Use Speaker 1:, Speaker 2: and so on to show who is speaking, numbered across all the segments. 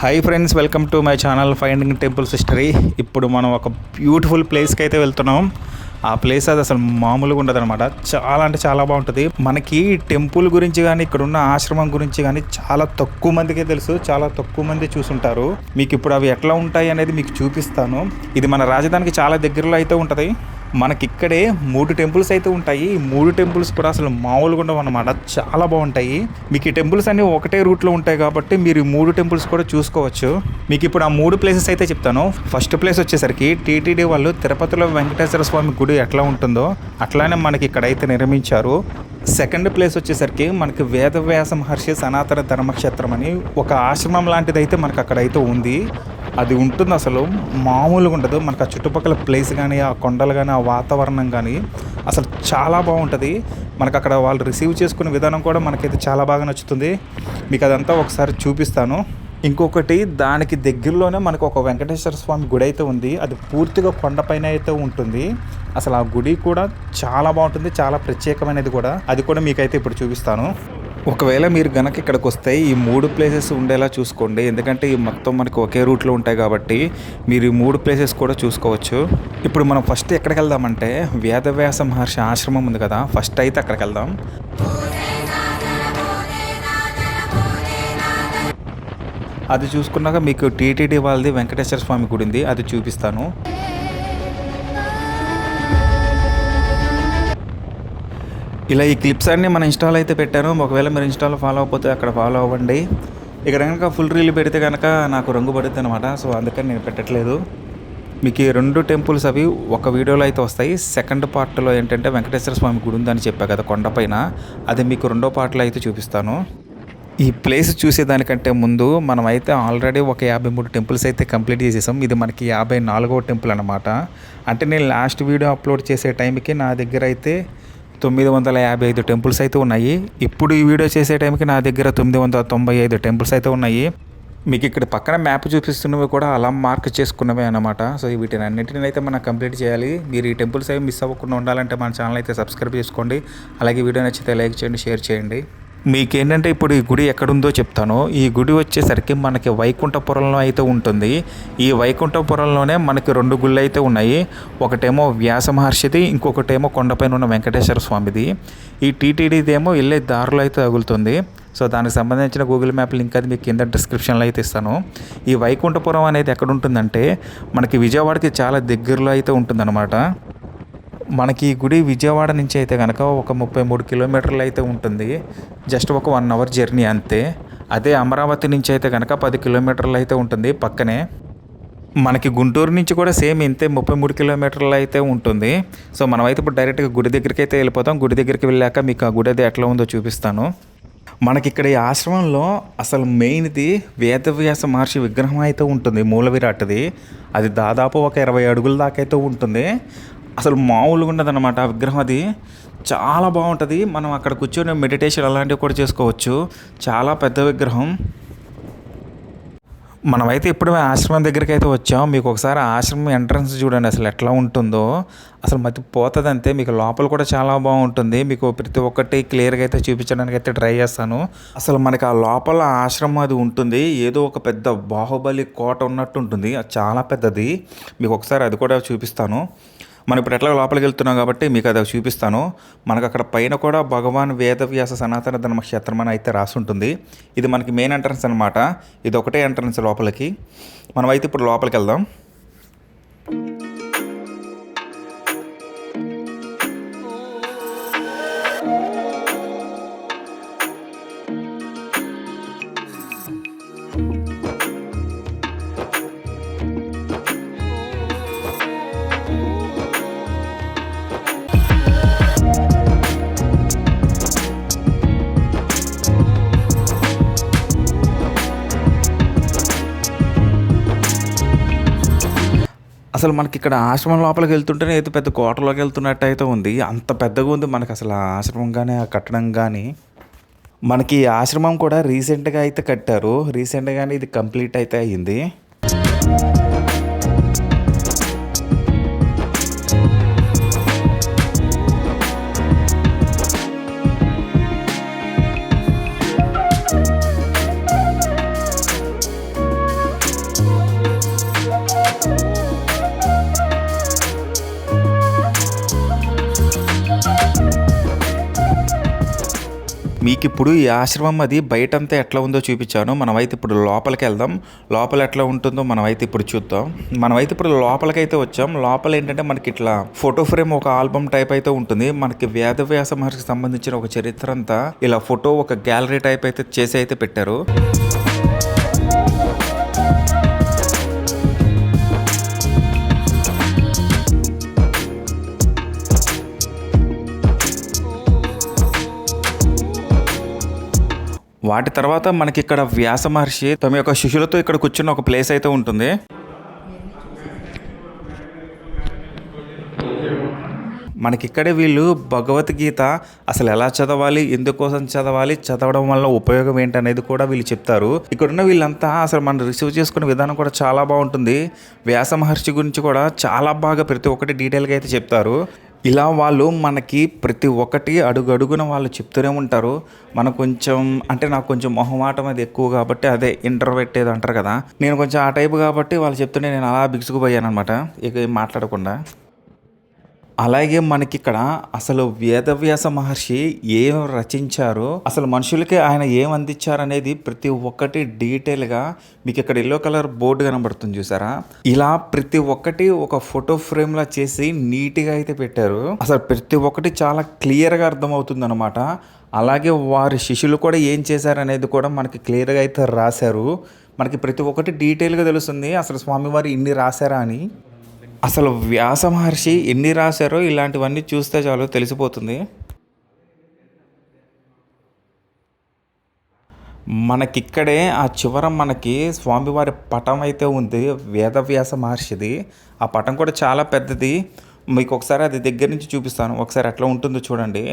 Speaker 1: Hi friends welcome to my channel finding temples history ఇప్పుడు మనం ఒక బ్యూటిఫుల్ ప్లేస్కి అయితే వెళ్తున్నాం. ఆ ప్లేస్ అది అసలు మామూలుగా ఉండదు అనమాట చాలా అంటే చాలా బాగుంటుంది. మనకి టెంపుల్ గురించి కానీ ఇక్కడ ఉన్న ఆశ్రమం గురించి కానీ చాలా తక్కువ మందికే తెలుసు. చాలా తక్కువ మంది చూసుంటారు. మీకు ఇప్పుడు అవి ఎట్లా ఉంటాయి అనేది మీకు చూపిస్తాను. ఇది మన రాజధానికి చాలా దగ్గరలో అయితే ఉంటుంది. మనకిక్కడే మూడు టెంపుల్స్ అయితే ఉంటాయి. మూడు టెంపుల్స్ కూడా అసలు మామూలుగా ఉండవు అనమాట చాలా బాగుంటాయి. మీకు ఈ టెంపుల్స్ అన్నీ ఒకటే రూట్లో ఉంటాయి కాబట్టి మీరు ఈ మూడు టెంపుల్స్ కూడా చూసుకోవచ్చు. మీకు ఇప్పుడు ఆ మూడు ప్లేసెస్ అయితే చెప్తాను. ఫస్ట్ ప్లేస్ వచ్చేసరికి టీటీడీ వాళ్ళు తిరుపతిలో వెంకటేశ్వర స్వామి గుడి ఎట్లా ఉంటుందో అట్లానే మనకి ఇక్కడ అయితే నిర్మించారు. సెకండ్ ప్లేస్ వచ్చేసరికి మనకి వేదవ్యాస మహర్షి సనాతన ధర్మక్షేత్రం అని ఒక ఆశ్రమం లాంటిది అయితే మనకు అక్కడ అయితే ఉంది. అది ఉంటుంది అసలు. మామూలుగా ఉండదు. మనకు ఆ చుట్టుపక్కల ప్లేస్ కానీ ఆ కొండలు కానీ ఆ వాతావరణం కానీ అసలు చాలా బాగుంటుంది. మనకు అక్కడ వాళ్ళు రిసీవ్ చేసుకునే విధానం కూడా మనకైతే చాలా బాగా నచ్చుతుంది. మీకు అదంతా ఒకసారి చూపిస్తాను. ఇంకొకటి దానికి దగ్గరలోనే మనకు ఒక వెంకటేశ్వర స్వామి గుడి అయితే ఉంది. అది పూర్తిగా కొండపైన అయితే ఉంటుంది. అసలు ఆ గుడి కూడా చాలా బాగుంటుంది. చాలా ప్రత్యేకమైనది కూడా. అది కూడా మీకైతే ఇప్పుడు చూపిస్తాను. ఒకవేళ మీరు గనక ఇక్కడికి వస్తే ఈ మూడు ప్లేసెస్ ఉండేలా చూసుకోండి. ఎందుకంటే ఈ మొత్తం మనకు ఒకే రూట్లో ఉంటాయి కాబట్టి మీరు ఈ మూడు ప్లేసెస్ కూడా చూసుకోవచ్చు. ఇప్పుడు మనం ఫస్ట్ ఎక్కడికి వెళ్దామంటే వేదవ్యాస మహర్షి ఆశ్రమం ఉంది కదా ఫస్ట్ అయితే అక్కడికి వెళ్దాం. అది చూసుకున్నాక మీకు టీటీడీ వాళ్ళది వెంకటేశ్వర స్వామి గుడి ఉంది అది చూపిస్తాను. ఇలా ఈ క్లిప్స్ అన్నీ మన ఇన్స్టాల్ అయితే పెట్టాను. ఒకవేళ మీరు ఇన్స్టాల్ ఫాలో అవ్వకపోతే అక్కడ ఫాలో అవ్వండి. ఇక్కడ కనుక ఫుల్ రీల్ పెడితే కనుక నాకు రంగు పడుతుంది అనమాట సో అందుకని నేను పెట్టట్లేదు. మీకు ఈ రెండు టెంపుల్స్ అవి ఒక వీడియోలో అయితే వస్తాయి. సెకండ్ పార్ట్లో ఏంటంటే వెంకటేశ్వర స్వామి గుడి ఉందని చెప్పా కదా కొండపైన అది మీకు రెండో పార్ట్లో అయితే చూపిస్తాను. ఈ ప్లేస్ చూసేదానికంటే ముందు మనం అయితే ఆల్రెడీ ఒక యాభై మూడు టెంపుల్స్ అయితే కంప్లీట్ చేసేసాం. ఇది మనకి యాభై నాలుగో టెంపుల్ అనమాట అంటే నేను లాస్ట్ వీడియో అప్లోడ్ చేసే టైంకి నా దగ్గర అయితే తొమ్మిది వందల యాభై ఐదు టెంపుల్స్ అయితే ఉన్నాయి. ఇప్పుడు ఈ వీడియో చేసే టైంకి నా దగ్గర తొమ్మిది వందల తొంభై ఐదు టెంపుల్స్ అయితే ఉన్నాయి. మీకు ఇక్కడ పక్కన మ్యాప్ చూపిస్తున్నవి కూడా అలా మార్క్ చేసుకున్నవే అనమాట సో వీటిని అన్నింటిని అయితే మనం కంప్లీట్ చేయాలి. మీరు ఈ టెంపుల్స్ అవి మిస్ అవ్వకుండా ఉండాలంటే మన ఛానల్ అయితే సబ్స్క్రైబ్ చేసుకోండి. అలాగే వీడియో నచ్చితే లైక్ చేయండి షేర్ చేయండి. మీకేంటంటే ఇప్పుడు ఈ గుడి ఎక్కడుందో చెప్తాను. ఈ గుడి వచ్చేసరికి మనకి వైకుంఠపురంలో అయితే ఉంటుంది. ఈ వైకుంఠపురంలోనే మనకి రెండు గుళ్ళు అయితే ఉన్నాయి. ఒకటేమో వ్యాస మహర్షిది ఇంకొకటేమో కొండపైన ఉన్న వెంకటేశ్వర స్వామిది. ఈ టీటీడీది ఏమో వెళ్ళే దారిలో అయితే తగులుతుంది. సో దానికి సంబంధించిన గూగుల్ మ్యాప్ లింక్ అది మీకు కింద డిస్క్రిప్షన్లో అయితే ఇస్తాను. ఈ వైకుంఠపురం అనేది ఎక్కడ ఉంటుందంటే మనకి విజయవాడకి చాలా దగ్గరలో అయితే ఉంటుందన్నమాట. మనకి ఈ గుడి విజయవాడ నుంచి అయితే కనుక ఒక ముప్పై మూడు కిలోమీటర్లు అయితే ఉంటుంది. జస్ట్ ఒక వన్ అవర్ జర్నీ అంతే. అదే అమరావతి నుంచి అయితే కనుక పది కిలోమీటర్లు అయితే ఉంటుంది పక్కనే. మనకి గుంటూరు నుంచి కూడా సేమ్ ఇంతే ముప్పై మూడు కిలోమీటర్లు అయితే ఉంటుంది. సో మనమైతే ఇప్పుడు డైరెక్ట్గా గుడి దగ్గరికి అయితే వెళ్ళిపోతాం. గుడి దగ్గరికి వెళ్ళాక మీకు ఆ గుడి అది ఎట్లా ఉందో చూపిస్తాను. మనకి ఇక్కడ ఈ ఆశ్రమంలో అసలు మెయిన్ది వేదవ్యాస మహర్షి విగ్రహం అయితే ఉంటుంది మూల విరాట్ది అది దాదాపు ఒక ఇరవై అడుగుల దాకా అయితే ఉంటుంది. అసలు మామూలుగా ఉండదు అనమాట ఆ విగ్రహం అది చాలా బాగుంటుంది. మనం అక్కడ కూర్చొని మెడిటేషన్ అలాంటివి కూడా చేసుకోవచ్చు. చాలా పెద్ద విగ్రహం. మనమైతే ఇప్పుడు ఆశ్రమం దగ్గరికి అయితే వచ్చాం. మీకు ఒకసారి ఆశ్రమం ఎంట్రన్స్ చూడండి. అసలు ఎట్లా ఉంటుందో. అసలు మతి పోతుంది అంతే మీకు లోపల కూడా చాలా బాగుంటుంది. మీకు ప్రతి ఒక్కటి క్లియర్గా అయితే చూపించడానికి అయితే ట్రై చేస్తాను. అసలు మనకి ఆ లోపల ఆశ్రమం అది ఉంటుంది. ఏదో ఒక పెద్ద బాహుబలి కోట ఉన్నట్టు ఉంటుంది. అది చాలా పెద్దది. మీకు ఒకసారి అది కూడా చూపిస్తాను. మనం ఇప్పుడు ఎట్లా లోపలికి వెళ్తున్నాం కాబట్టి మీకు అది చూపిస్తాను. మనకు అక్కడ పైన కూడా భగవాన్ వేదవ్యాస సనాతన ధర్మక్షేత్రం అని అయితే రాసి ఉంటుంది. ఇది మనకి మెయిన్ ఎంట్రన్స్ అనమాట ఇది ఒకటే ఎంట్రన్స్ లోపలికి. మనమైతే ఇప్పుడు లోపలికి వెళ్దాం. అసలు మనకి ఇక్కడ ఆశ్రమం లోపలికి వెళ్తుంటేనే అయితే పెద్ద కోటలోకి వెళ్తున్నట్టు అయితే ఉంది. అంత పెద్దగా ఉంది మనకి అసలు ఆశ్రమం కానీ ఆ కట్టడం కానీ మనకి ఈ ఆశ్రమం కూడా రీసెంట్గా అయితే కట్టారు. రీసెంట్గానే ఇది కంప్లీట్ అయితే అయ్యింది మీకు ఇప్పుడు ఈ ఆశ్రమం అది బయటంతా ఎట్లా ఉందో చూపించాను. మనమైతే ఇప్పుడు లోపలికి వెళ్దాం లోపల ఎట్లా ఉంటుందో మనమైతే ఇప్పుడు చూద్దాం. మనమైతే ఇప్పుడు లోపలికైతే వచ్చాం. లోపల ఏంటంటే మనకి ఇట్లా ఫోటో ఫ్రేమ్ ఒక ఆల్బమ్ టైప్ అయితే ఉంటుంది. మనకి వేదవ్యాస మహర్షికి సంబంధించిన ఒక చరిత్ర అంతా ఇలా ఫోటో ఒక గ్యాలరీ టైప్ అయితే చేసి అయితే పెట్టారు. వాటి తర్వాత మనకి ఇక్కడ వ్యాస మహర్షి తమ యొక్క శిష్యులతో ఇక్కడ కూర్చున్న ఒక ప్లేస్ అయితే ఉంటుంది. మనకిక్కడే వీళ్ళు భగవద్గీత అసలు ఎలా చదవాలి ఎందుకోసం చదవాలి చదవడం వల్ల ఉపయోగం ఏంటి అనేది కూడా వీళ్ళు చెప్తారు. ఇక్కడున్న వీళ్ళంతా అసలు మనం రిసీవ్ చేసుకునే విధానం కూడా చాలా బాగుంటుంది. వ్యాస మహర్షి గురించి కూడా చాలా బాగా ప్రతి ఒక్కటి డీటెయిల్గా అయితే చెప్తారు. ఇలా వాళ్ళు మనకి ప్రతి ఒక్కటి అడుగు అడుగున వాళ్ళు చెప్తూనే ఉంటారు. మన కొంచెం అంటే నాకు కొంచెం మొహమాటం అది ఎక్కువ కాబట్టి అదే ఇంటర్ పెట్టేది అంటారు కదా. నేను కొంచెం ఆ టైపు కాబట్టి వాళ్ళు చెప్తుంటే నేను అలా బిగుసుకుపోయాను అనమాట ఇక మాట్లాడకుండా. అలాగే మనకి ఇక్కడ అసలు వేదవ్యాస మహర్షి ఏం రచించారు అసలు మనుషులకి ఆయన ఏం అందించారు అనేది ప్రతి ఒక్కటి డీటెయిల్గా మీకు ఇక్కడ ఎల్లో కలర్ బోర్డు కనబడుతుంది చూసారా? ఇలా ప్రతి ఒక్కటి ఒక ఫోటో ఫ్రేమ్ లా చేసి నీట్గా అయితే పెట్టారు. అసలు ప్రతి ఒక్కటి చాలా క్లియర్గా అర్థమవుతుంది అనమాట అలాగే వారి శిష్యులు కూడా ఏం చేశారు అనేది కూడా మనకి క్లియర్గా అయితే రాశారు. మనకి ప్రతి ఒక్కటి డీటెయిల్గా తెలుస్తుంది. అసలు స్వామివారు ఇన్ని రాశారా అని. అసలు వ్యాస మహర్షి ఎన్ని రాశారో ఇలాంటివన్నీ చూస్తే చాలు తెలిసిపోతుంది. మనకిక్కడే ఆ చివర మనకి స్వామివారి పటం అయితే ఉంది వేదవ్యాస మహర్షిది. ఆ పటం కూడా చాలా పెద్దది. మీకు ఒకసారి అది దగ్గర నుంచి చూపిస్తాను. ఒకసారి ఎట్లా ఉంటుందో చూడండి.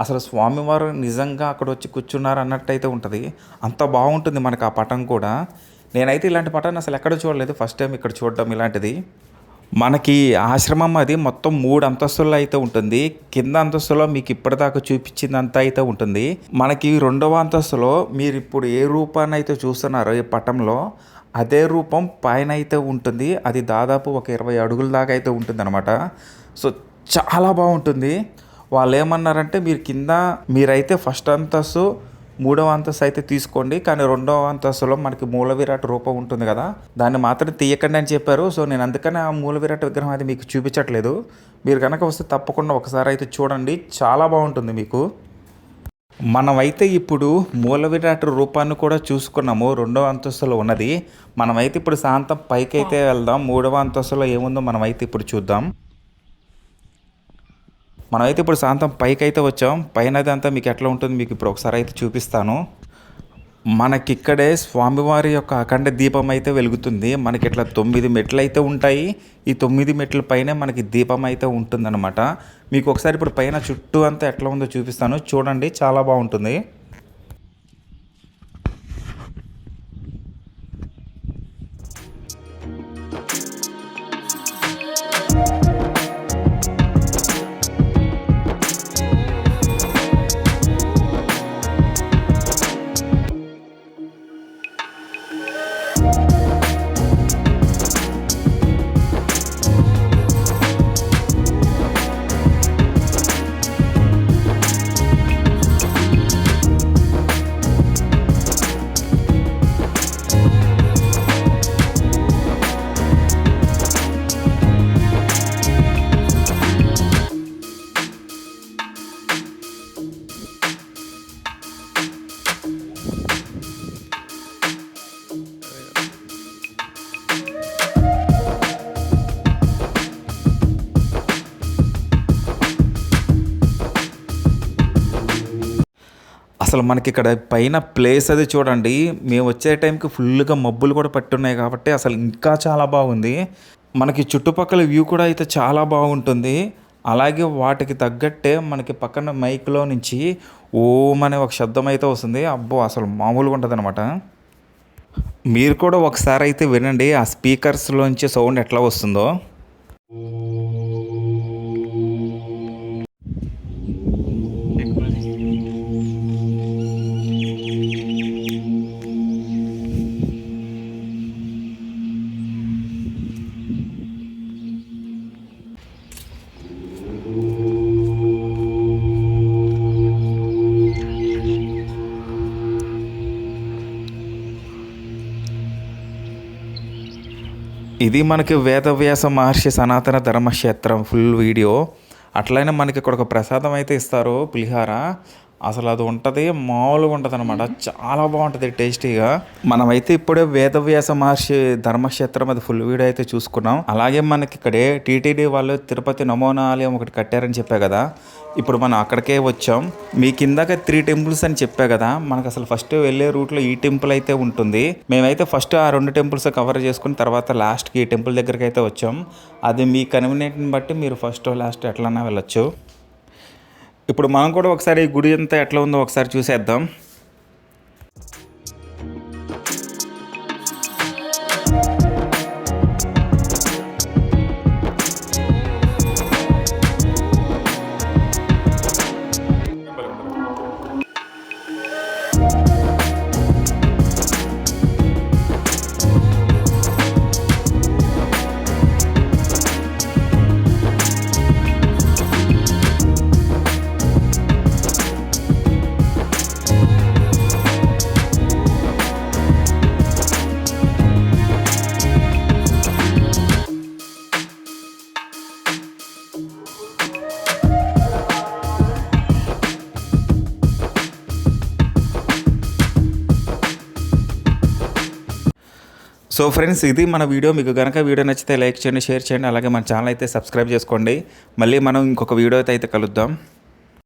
Speaker 1: అసలు స్వామివారు నిజంగా అక్కడ వచ్చి కూర్చున్నారు అన్నట్టయితే ఉంటుంది. అంత బాగుంటుంది మనకు ఆ పటం కూడా. నేనైతే ఇలాంటి పటాన్ని అసలు ఎక్కడ చూడలేదు. ఫస్ట్ టైం ఇక్కడ చూడడం ఇలాంటిది. మనకి ఆశ్రమం అది మొత్తం మూడు అంతస్తుల్లో అయితే ఉంటుంది. కింద అంతస్తులో మీకు ఇప్పటిదాకా చూపించిందంతా అయితే ఉంటుంది. మనకి రెండవ అంతస్తులో మీరు ఇప్పుడు ఏ రూపాన్ని అయితే చూస్తున్నారో ఈ పటంలో అదే రూపం పైన అయితే ఉంటుంది. అది దాదాపు ఒక ఇరవై అడుగుల దాకా అయితే ఉంటుంది అనమాట సో చాలా బాగుంటుంది. వాళ్ళు ఏమన్నారంటే మీరు కింద మీరైతే ఫస్ట్ అంతస్తు మూడవ అంతస్తు అయితే తీసుకోండి. కానీ రెండవ అంతస్తులో మనకి మూల విరాట్ రూపం ఉంటుంది కదా. దాన్ని మాత్రం తీయకండి అని చెప్పారు. సో నేను అందుకని ఆ మూల విరాట్ విగ్రహం అది మీకు చూపించట్లేదు. మీరు కనుక వస్తే తప్పకుండా ఒకసారి అయితే చూడండి. చాలా బాగుంటుంది మీకు. మనమైతే ఇప్పుడు మూల విరాట్ రూపాన్ని కూడా చూసుకున్నాము. రెండవ అంతస్తులో ఉన్నది. మనమైతే ఇప్పుడు శాంతం పైకి అయితే వెళ్దాం. మూడవ అంతస్తులో ఏముందో మనమైతే ఇప్పుడు చూద్దాం. మనమైతే ఇప్పుడు సాయంత్రం పైకి అయితే వచ్చాం. పైన అంతా మీకు ఎట్లా ఉంటుంది మీకు ఇప్పుడు ఒకసారి అయితే చూపిస్తాను. మనకిక్కడే స్వామివారి యొక్క అఖండ దీపం అయితే వెలుగుతుంది. మనకి ఇట్లా తొమ్మిది మెట్లు అయితే ఉంటాయి. ఈ తొమ్మిది మెట్ల పైనే మనకి దీపం అయితే ఉంటుందన్నమాట. మీకు ఒకసారి ఇప్పుడు పైన చుట్టూ అంతా ఎట్లా ఉందో చూపిస్తాను. చూడండి చాలా బాగుంటుంది. అసలు మనకి ఇక్కడ పైన ప్లేస్ అది చూడండి. మేము వచ్చే టైంకి ఫుల్గా మబ్బులు కూడా పట్టున్నాయి కాబట్టి అసలు ఇంకా చాలా బాగుంది. మనకి చుట్టుపక్కల వ్యూ కూడా అయితే చాలా బాగుంటుంది. అలాగే వాటికి తగ్గట్టే మనకి పక్కన మైక్లో నుంచి ఓం అనే ఒక శబ్దం అయితే వస్తుంది. అబ్బో అసలు మామూలుగా ఉంటుంది అనమాట మీరు కూడా ఒకసారి అయితే వినండి ఆ స్పీకర్స్లోంచి సౌండ్ ఎట్లా వస్తుందో. ఇది మనకి వేదవ్యాస మహర్షి సనాతన ధర్మక్షేత్రం ఫుల్ వీడియో. అట్లయినా మనకి ఇక్కడ ఒక ప్రసాదం అయితే ఇస్తారు పులిహార. అసలు అది ఉంటుంది మామూలుగా ఉంటుంది అనమాట చాలా బాగుంటుంది టేస్టీగా. మనమైతే ఇప్పుడే వేదవ్యాస మహర్షి ధర్మక్షేత్రం అది ఫుల్ వీడియో అయితే చూసుకున్నాం. అలాగే మనకి ఇక్కడే టీటీడీ వాళ్ళు తిరుపతి నమోనా ఆలయం ఒకటి కట్టారని చెప్పా కదా. ఇప్పుడు మనం అక్కడికే వచ్చాం. మీ కిందక త్రీ టెంపుల్స్ అని చెప్పా కదా. మనకు అసలు ఫస్ట్ వెళ్ళే రూట్లో ఈ టెంపుల్ అయితే ఉంటుంది. మేమైతే ఫస్ట్ ఆ రెండు టెంపుల్స్ కవర్ చేసుకుని తర్వాత లాస్ట్కి ఈ టెంపుల్ దగ్గరికి అయితే వచ్చాం. అది మీ కన్వీనియంట్ని బట్టి మీరు ఫస్ట్ లాస్ట్ ఎట్లన్నా వెళ్ళొచ్చు. ఇప్పుడు మనం కూడా ఒకసారి ఈ గుడి అంతా ఎట్లా ఉందో ఒకసారి చూసేద్దాం. సో ఫ్రెండ్స్ ఇది మన వీడియో. మీకు కనుక వీడియో నచ్చితే లైక్ చేయండి షేర్ చేయండి. అలాగే మన ఛానల్ అయితే సబ్స్క్రైబ్ చేసుకోండి. మళ్ళీ మనం ఇంకొక వీడియో అయితే కలుద్దాం.